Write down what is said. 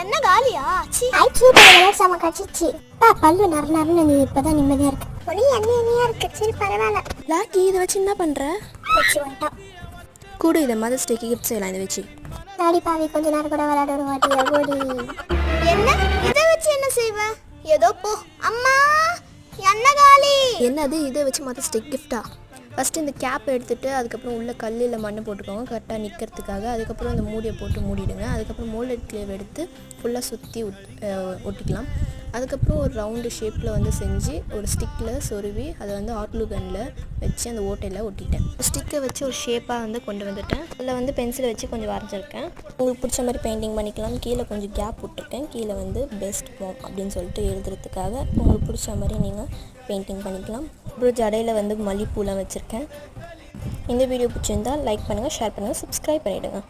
என்ன காலியா? செம கச்சிச்சு பா பல்லு நர நரன்னு நீ இப்பதான் நிம்மதியா இருக்கு. ஒளி என்ன எண்ணியா இருக்கு? சரி பரவாயில்ல. லாக்கி இதை வச்சு என்ன பண்ற? வச்சு வந்துட்டான் கூட இதை மதர்ஸ் டேக்கு கிஃப்ட் செய்யலாம் இதை வச்சு. தாடி பாவி கொஞ்ச நேரம் கூட விளையாட ஒரு வாட்டியா ஓடி. என்ன? இதை வச்சு என்ன செய்வ? ஏதோ போ. அம்மா என்ன காலி? என்னது இதை வச்சு மதர்ஸ் டே கிஃப்டா ஃபஸ்ட்டு இந்த கேப் எடுத்துகிட்டு அதுக்கப்புறம் உள்ளே கல்லில் மண்ணை போட்டுக்கோங்க. கரெக்டாக நிற்கிறதுக்காக அதுக்கப்புறம் அந்த மூடியை போட்டு மூடிடுங்க. அதுக்கப்புறம் மோல்டட் கிளேவ் எடுத்து ஃபுல்லாக சுற்றி ஒட்டிக்கலாம். அதுக்கப்புறம் ஒரு ரவுண்டு ஷேப்பில் வந்து செஞ்சு ஒரு ஸ்டிக்கில் சொருவி அதை வந்து ஆட்லு கனில் வச்சு அந்த ஓட்டையில் ஒட்டிட்டேன். ஸ்டிக்கை வச்சு ஒரு ஷேப்பாக வந்து கொண்டு வந்துட்டேன். அதில் வந்து பென்சிலை வச்சு கொஞ்சம் வரைஞ்சிருக்கேன். உங்களுக்கு பிடிச்ச மாதிரி பெயிண்டிங் பண்ணிக்கலாம். கீழே கொஞ்சம் கேப் விட்டுருக்கேன். கீழே வந்து பெஸ்ட் ஃபார்ம் அப்படின்னு சொல்லிட்டு எழுதுறதுக்காக உங்களுக்கு பிடிச்ச மாதிரி நீங்கள் பெயிண்டிங் பண்ணிக்கலாம். அப்புறம் ஜடையில் வந்து மல்லிப்பூலாம் வச்சுருக்கேன். இந்த வீடியோ பிடிச்சிருந்தால் லைக் பண்ணுங்கள் ஷேர் பண்ணுங்கள் சப்ஸ்கிரைப் பண்ணிவிடுங்க